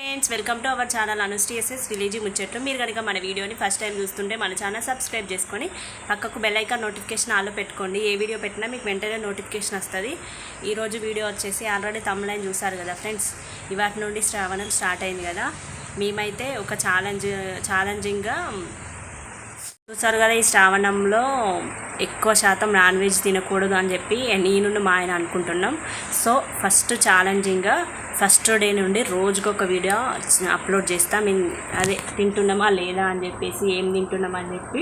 Friends welcome to our channel అనుస్టిఎస్ఎస్ village ముచ్చట్లు. మీరు కనుక మన వీడియోని ఫస్ట్ టైం చూస్తుంటే మన ఛానల్ సబ్స్క్రైబ్ చేసుకొని పక్కకు బెల్ ఐకాన్ నోటిఫికేషన్ ఆలో పెట్టుకోండి. ఏ వీడియో పెట్టినా మీకు వెంటనే నోటిఫికేషన్ వస్తుంది. ఈరోజు వీడియో వచ్చేసి ఆల్రెడీ తమిళైన్ చూసారు కదా ఫ్రెండ్స్? ఇవాటి నుండి శ్రావణం స్టార్ట్ అయింది కదా. మేమైతే ఒక ఛాలెంజ్ ఛాలెంజింగ్గా చూసారు కదా ఈ శ్రావణంలో ఎక్కువ శాతం నాన్ వెజ్ తినకూడదు అని చెప్పి నేను మా ఆయన అనుకుంటున్నాం. సో ఫస్ట్ ఛాలెంజింగ్గా ఫస్ట్ డే నుండి రోజుకొక వీడియో అప్లోడ్ చేస్తా. మేము అదే తింటున్నామా లేదా అని చెప్పేసి ఏం తింటున్నామా అని చెప్పి.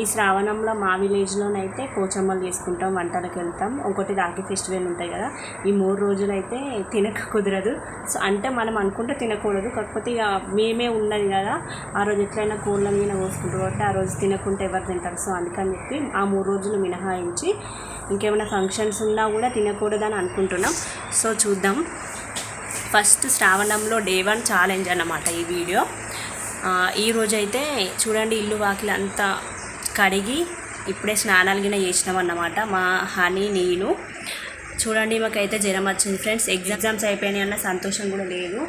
ఈ శ్రావణంలో మా విలేజ్లోనైతే పోచమ్మలు చేసుకుంటాం వంటలకు వెళ్తాం. ఇంకోటి రాఖీ ఫెస్టివల్ ఉంటాయి కదా ఈ మూడు రోజులైతే తినక కుదరదు. సో అంటే మనం అనుకుంటే తినకూడదు. కాకపోతే ఇక మేమే ఉన్నది కదా ఆ రోజు ఎట్లయినా కోళ్ళ మీద కోసుకుంటారు కాబట్టి ఆ రోజు తినకుంటే ఎవరు తింటారు. సో అందుకని చెప్పి ఆ మూడు రోజులు మినహాయించి ఇంకేమైనా ఫంక్షన్స్ ఉన్నా కూడా తినకూడదని అనుకుంటున్నాం. సో చూద్దాం. ఫస్ట్ శ్రావణంలో డే వన్ ఛాలెంజ్ అన్నమాట ఈ వీడియో. ఈరోజైతే చూడండి ఇల్లు వాకిలంతా కడిగి ఇప్పుడే స్నానాలు గిన చేసినాం అన్నమాట మా హనీ నేను. చూడండి మాకైతే జ్వరం వచ్చింది ఫ్రెండ్స్. ఎగ్జామ్స్ అయిపోయినాయి అన్న సంతోషం కూడా లేదు.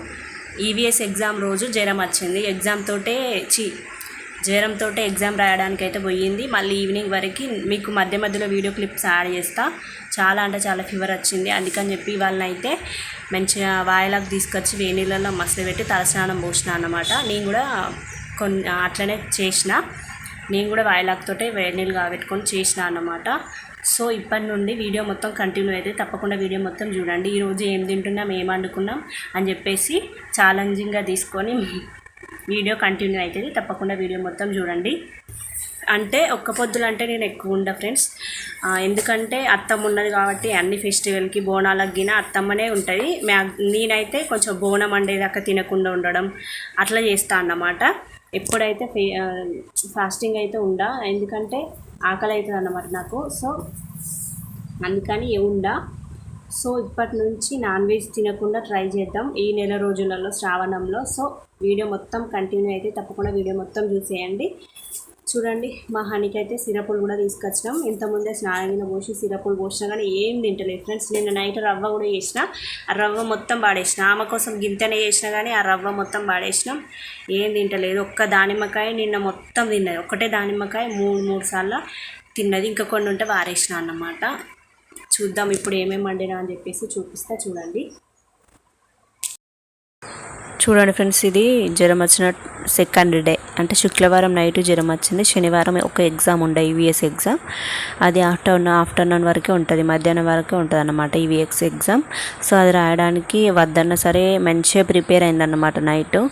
ఈవీఎస్ ఎగ్జామ్ రోజు జ్వరం వచ్చింది. ఎగ్జామ్ తోటే చి జ్వరంతో ఎగ్జామ్ రాయడానికి అయితే పోయింది. మళ్ళీ ఈవినింగ్ వరకు మీకు మధ్య మధ్యలో వీడియో క్లిప్స్ యాడ్ చేస్తా. చాలా అంటే చాలా ఫీవర్ వచ్చింది. అందుకని చెప్పి వాళ్ళనైతే మంచిగా వాయలాకు తీసుకొచ్చి వేడి మసలు పెట్టి తలస్నానం పోసిన అన్నమాట. నేను కూడా కొన్ని అట్లనే చేసిన. నేను కూడా వాయిలాగ్తోటే వేడి నీళ్ళు కాబెట్టుకొని చేసిన అన్నమాట. సో ఇప్పటి నుండి వీడియో మొత్తం కంటిన్యూ అయితే తప్పకుండా వీడియో మొత్తం చూడండి. ఈరోజు ఏం తింటున్నాం ఏం వండుకున్నాం అని చెప్పేసి ఛాలెంజింగ్గా తీసుకొని వీడియో కంటిన్యూ అవుతుంది. తప్పకుండా వీడియో మొత్తం చూడండి. అంటే ఒక్క పొద్దులు అంటే నేను ఎక్కువ ఉండ ఫ్రెండ్స్. ఎందుకంటే అత్తమ్మ ఉన్నది కాబట్టి అన్ని ఫెస్టివల్కి బోనాలకు గిన అత్తమ్మనే ఉంటుంది. మ్యా నేనైతే కొంచెం బోనం అండేదాకా తినకుండా ఉండడం అట్లా చేస్తా అన్నమాట. ఎప్పుడైతే ఫే ఫాస్టింగ్ అయితే ఉండ ఎందుకంటే ఆకలి అవుతుంది అన్నమాట నాకు. సో అందుకని ఉండా. సో ఇప్పటి నుంచి నాన్ వెజ్ తినకుండా ట్రై చేద్దాం ఈ నెల రోజులలో శ్రావణంలో. సో వీడియో మొత్తం కంటిన్యూ అయితే తప్పకుండా వీడియో మొత్తం చూసేయండి. చూడండి మా హనీకి అయితే సిరపులు కూడా తీసుకొచ్చినాం. ఇంతకుముందే స్నానం పోసి సిరపులు పోసినా కానీ ఏం తింటలేదు. ఫ్రెండ్స్ నిన్న నైట్ రవ్వ కూడా చేసిన. ఆ రవ్వ మొత్తం పాడేసిన. ఆమె కోసం గింతనే చేసినా కానీ ఆ రవ్వ మొత్తం పాడేసినాం. ఏం తింటలేదు. ఒక్క దానిమ్మకాయ నిన్న మొత్తం తిన్నది. ఒక్కటే దానిమ్మకాయ మూడు మూడు సార్లు తిన్నది. ఇంకా కొన్ని ఉంటే వారేసిన అన్నమాట. చూద్దాం ఇప్పుడు ఏమేమి వండినా అని చెప్పేసి చూపిస్తా చూడండి. చూడండి ఫ్రెండ్స్ ఇది జ్వరం వచ్చిన సెకండ్ డే అంటే శుక్రవారం నైట్ జ్వరం వచ్చింది. శనివారం ఒక ఎగ్జామ్ ఉండే ఈవీఎస్ ఎగ్జామ్ అది ఆఫ్టర్నూన్ ఆఫ్టర్నూన్ వరకే ఉంటుంది మధ్యాహ్నం వరకే ఉంటుంది అన్నమాట ఈవీఎక్స్ ఎగ్జామ్ సో అది రాయడానికి వద్దన్నా సరే మంచిగా ప్రిపేర్ అయిందన్నమాట నైట్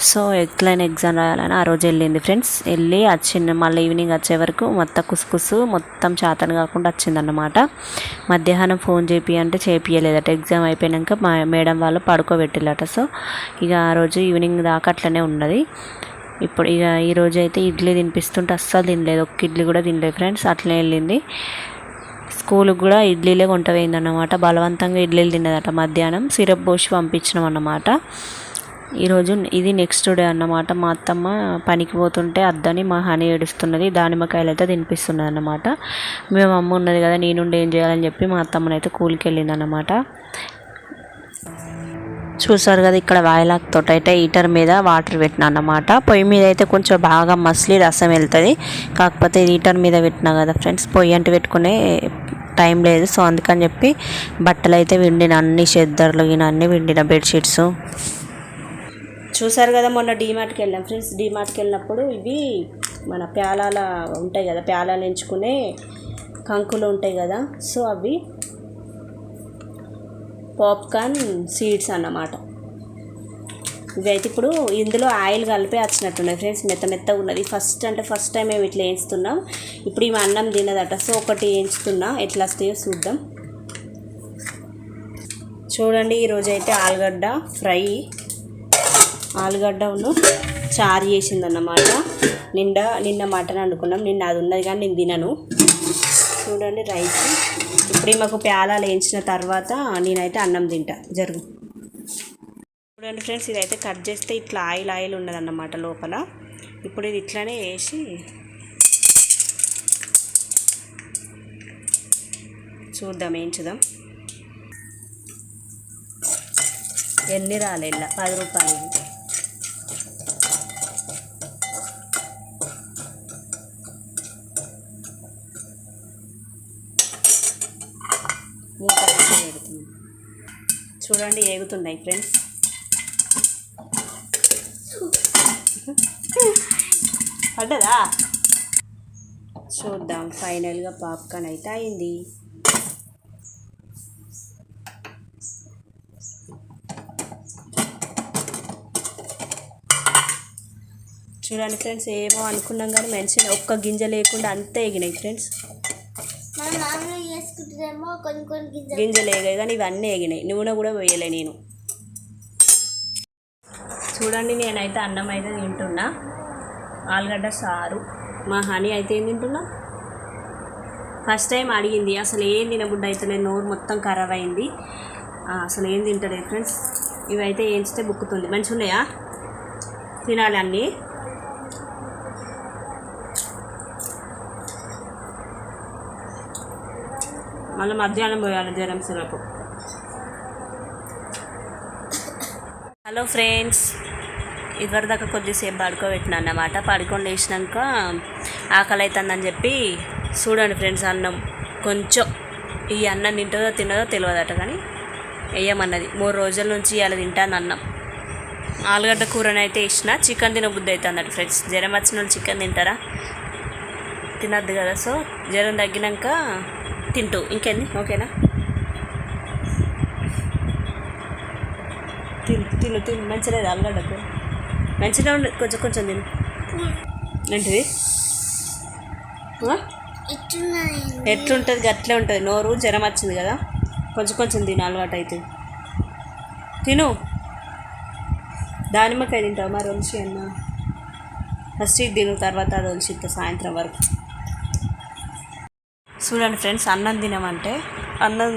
సో ఎట్లయినా ఎగ్జామ్ రాయాలని ఆ రోజు వెళ్ళింది ఫ్రెండ్స్ వెళ్ళి వచ్చింది. మళ్ళీ ఈవినింగ్ వచ్చే వరకు మొత్తం కుసుకుసు మొత్తం చాతన కాకుండా వచ్చిందన్నమాట. మధ్యాహ్నం ఫోన్ చేపి అంటే చేపియలేదట. ఎగ్జామ్ అయిపోయాక మా మేడం వాళ్ళు పడుకోబెట్టిల్లట. సో ఇక ఆ రోజు ఈవినింగ్ దాకా అట్లనే ఉన్నది. ఇప్పుడు ఇక ఈరోజు అయితే ఇడ్లీ తినిపిస్తుంటే అస్సలు తినలేదు. ఒక్క ఇడ్లీ కూడా తినలేదు ఫ్రెండ్స్. అట్లనే వెళ్ళింది. స్కూల్కి కూడా ఇడ్లీలే కొంట పోయిందన్నమాట బలవంతంగా ఇడ్లీలు తిన్నదట మధ్యాహ్నం. సిరప్ పోసి పంపించినాం అన్నమాట ఈరోజు ఇది నెక్స్ట్ డే అన్నమాట. మా అత్తమ్మ పనికి పోతుంటే అద్దని మా హనీ ఏడుస్తున్నది. దానిమ్మకాయలు అయితే తినిపిస్తున్నది అన్నమాట మేము అమ్మ ఉన్నది కదా నేనుండి ఏం చేయాలని చెప్పి మా అత్తమ్మని అయితే కూలికి వెళ్ళింది అన్నమాట చూసారు కదా ఇక్కడ వాయిలాక్ తోట. అయితే హీటర్ మీద వాటర్ పెట్టినా అన్నమాట. పొయ్యి మీద అయితే కొంచెం బాగా మసిలి రసం వెళ్తుంది. కాకపోతే హీటర్ మీద పెట్టినా కదా ఫ్రెండ్స్ పొయ్యి అంటే పెట్టుకునే టైం లేదు. సో అందుకని చెప్పి బట్టలు అయితే విండిన అన్ని చెద్దర్లు గిన అన్ని విండిన బెడ్షీట్స్. చూసారు కదా మొన్న డీమార్ట్కి వెళ్ళాం ఫ్రెండ్స్ డీమార్ట్కి వెళ్ళినప్పుడు ఇవి మన ప్యాలాల ఉంటాయి కదా ప్యాలాలు ఎంచుకునే కంకులు ఉంటాయి కదా. సో అవి పాప్కార్న్ సీడ్స్ అన్నమాట. ఇవైతే ఇప్పుడు ఇందులో ఆయిల్ కలిపి వచ్చినట్టున్నాయి ఫ్రెండ్స్ మెత్త మెత్తగా ఉన్నది. ఫస్ట్ అంటే ఫస్ట్ టైం మేము ఇట్లా వేయించుతున్నాం. ఇప్పుడు ఇవి అన్నం తినదట సో ఒకటి వేయించుతున్నా. ఎట్లా వస్తాయో చూద్దాం. చూడండి ఈరోజు అయితే ఆలుగడ్డ ఫ్రై. ఆలుగడ్డను చారు చేసిందన్నమాట. నిండా నిన్న మటన్ అనుకున్నాం నిన్న అది ఉన్నది కానీ నేను తినను. చూడండి రైస్. ఇప్పుడు మాకు ప్యాలాలు వేయించిన తర్వాత నేనైతే అన్నం తింటా. జరుగు. చూడండి ఫ్రెండ్స్ ఇదైతే కట్ చేస్తే ఇట్లా ఆయిల్ ఆయిల్ ఉన్నదన్నమాట లోపల. ఇప్పుడు ఇది ఇట్లానే వేసి చూద్దాం ఏంచుదాం ఎన్ని రాలే పది రూపాయలు ఇది. మూత వేసి పెడుతున్నా. చూడండి ఏగుతున్నాయి ఫ్రెండ్స్. పడ్డదా? చూద్దాం ఫైనల్గా పాప్కార్న్ అయితే అయింది. చూడండి ఫ్రెండ్స్ ఏమో అనుకున్నాం కానీ మంచిగా ఒక్క గింజ లేకుండా అంతే ఎగినాయి ఫ్రెండ్స్. గింజలు. వేగాయి కానీ ఇవన్నీ వేగినాయి. నూనె కూడా వేయలే నేను. చూడండి నేనైతే అన్నం అయితే తింటున్నా. ఆలుగడ్డ సారు. మా హనీ అయితే ఏం తింటున్నా? ఫస్ట్ టైం అడిగింది. అసలు ఏం తినబుడ్డ అయితే నేను నోరు మొత్తం ఖరాబ్ అయింది. అసలు ఏం తింటలేదు ఫ్రెండ్స్. ఇవైతే ఏంచితే బుక్కుతుంది. మంచి ఉన్నాయా తినాలి అన్నీ. మళ్ళీ మధ్యాహ్నం పోయాలి జ్వరం సిరపు. హలో ఫ్రెండ్స్ ఇదివరదాకా కొద్దిసేపు పడుకోబెట్టినా అన్నమాట. పడుకొని లేచినాక ఆకలి అవుతుందని చెప్పి చూడండి ఫ్రెండ్స్ అన్నం కొంచెం ఈ అన్నం తింటుందో తినదో తెలియదట కానీ వేయమన్నది మూడు రోజుల నుంచి ఇలా తింటాను అన్నం. ఆలుగడ్డ కూరనైతే ఇచ్చిన చికెన్ తినబుద్ధి అవుతుంది అన్నట్టు ఫ్రెండ్స్. జ్వరం వచ్చిన వాళ్ళు చికెన్ తింటారా? తినద్దు కదా. సో జ్వరం తగ్గినాక తింటూ. ఇంకేంది? ఓకేనా? తిను తిను తిను. మంచిగా అలగడ్డకు మంచిగా ఉండు కొంచెం కొంచెం తిను. ఏంటిది? ఎట్లుంటుంది? గట్లే ఉంటుంది. నోరు జ్వరం వచ్చింది కదా. కొంచెం కొంచెం తిను అలవాటు అయితే తిను. దానిమ్మకాయ తింటావు? మరి ఒలిచి అన్న. ఫస్ట్ ఇది తిను తర్వాత అది ఒలిచి ఇస్తా సాయంత్రం వరకు. చూడండి ఫ్రెండ్స్ అన్నం తినమంటే అన్నం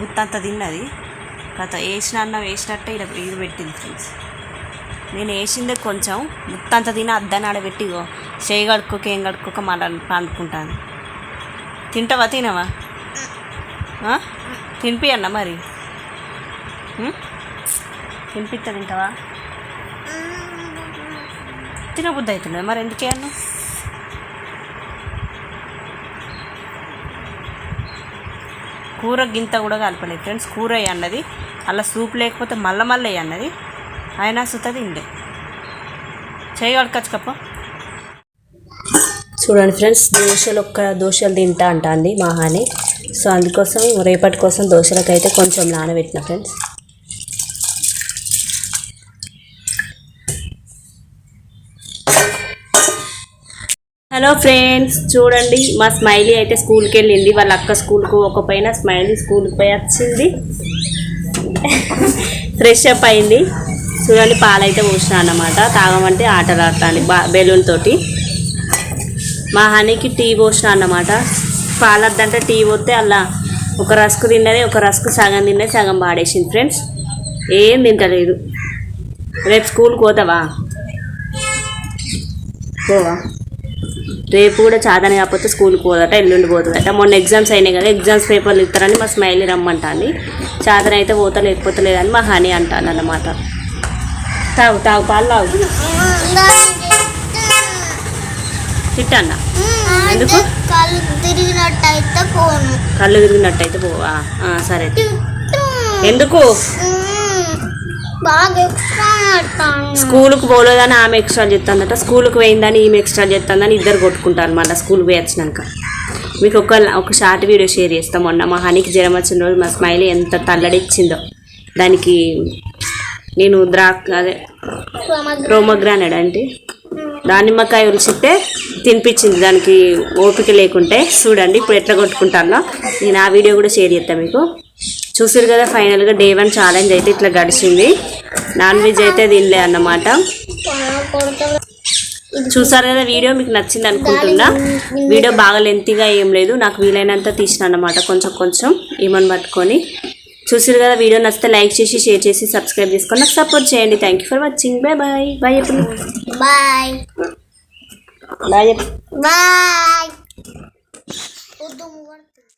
గుత్తంత తిన్నది. కథ వేసిన అన్నం వేసినట్టే ఇలా ఇది పెట్టింది ఫ్రెండ్స్. నేను వేసిందే కొంచెం గుత్తంత తిన అద్దని ఆడబెట్టి చేయి కడుక్కోక ఏం కడుక్కోక మళ్ళీ పండుకుంటాను తింటావా తినవా? ఆ? తినిపి అన్న మరి తినిపిస్తా తింటావా? తినబుద్ధి అవుతుంది? మరి ఎందుకే అన్న కూర గింత కూడా కలపలేదు. ఫ్రెండ్స్ కూర అన్నది. అలా సూప్ లేకపోతే మళ్ళీ మళ్ళీ అన్నది. అయినా సుతది తిండే. చేయి కప్ప. చూడండి ఫ్రెండ్స్ దోశలు ఒక్క దోశలు తింటా అంటుంది మా హాని. సో అందుకోసం రేపటి కోసం దోశలకైతే కొంచెం నానబెట్టిన ఫ్రెండ్స్. హలో ఫ్రెండ్స్ చూడండి మా స్మైలీ అయితే స్కూల్కి వెళ్ళింది వాళ్ళ అక్క స్కూల్కు ఒక పైన స్మైలీ స్కూల్కి పోయి వచ్చింది. ఫ్రెష్ అప్ అయింది. చూడండి పాలైతే పోసిన అన్నమాట. తాగమంటే ఆటలు ఆడతాను బా బెలూన్ తోటి. మా హనీకి టీ పోసిన అన్నమాట. పాలద్దంటే టీ పోతే అలా ఒక రస్కు తిన్నది ఒక రస్కు సగం తిన్నది సగం పాడేసింది ఫ్రెండ్స్ ఏం తింటలేదు. రేపు స్కూల్కి పోతావా? పోవా. రేపు కూడా చాదని కాకపోతే స్కూల్కి పోదట ఎల్లుండి పోతుందట. మొన్న ఎగ్జామ్స్ అయినాయి కదా ఎగ్జామ్స్ పేపర్లు ఇస్తారని మా స్మైలీ రమ్మంటాంది. చాదన అయితే పోతా లేకపోతే లేదని మా హనీ అంటాను అన్నమాట తాగు తాగు పాలు తాగు. తిట్టన్న. ఎందుకు? కళ్ళు తిరిగినట్టు అయితే పోను. కళ్ళు తిరిగినట్టయితే పోవా? సరే. ఎందుకు మ్మ్. బాగా ఎక్స్ట్రా ఆడతాను స్కూల్కి పోలేదని ఆమె ఎక్స్ట్రా చెప్తుందట స్కూల్కి పోయిందని ఈమె ఎక్స్ట్రా చెప్తుందని ఇద్దరు కొట్టుకుంటారు మళ్ళీ స్కూల్కి పోయి వచ్చినాక. మీకు ఒక ఒక షార్ట్ వీడియో షేర్ చేస్తాం. మొన్న మా హనీకి జ్వరం వచ్చిన రోజు మా స్మైలీ ఎంత తల్లడిచ్చిందో. దానికి నేను ద్రాక్ అదే రోమగ్రానెడ్. అంటే దానిమ్మకాయ ఉలిచితే తినిపించింది. దానికి ఓపిక లేకుంటే చూడండి ఇప్పుడు ఎట్లా కొట్టుకుంటానో. నేను ఆ వీడియో కూడా షేర్ చేస్తాను మీకు. చూసారు కదా ఫైనల్గా డే వన్ ఛాలెంజ్ అయితే ఇట్లా గడిచింది. నాన్ వెజ్ అయితే తినలే అన్నమాట. చూసారు కదా వీడియో మీకు నచ్చింది అనుకుంటున్నా. వీడియో బాగా లెంతీగా ఏం లేదు నాకు వీలైనంత తీసిన అన్నమాట కొంచెం కొంచెం ఏమని పట్టుకొని. చూసారు కదా వీడియో నచ్చితే లైక్ చేసి షేర్ చేసి సబ్స్క్రైబ్ చేసుకొని నాకు సపోర్ట్ చేయండి. Thank you for watching bye bye bye చెప్పండి బాయ్ బాయ్ బాయ్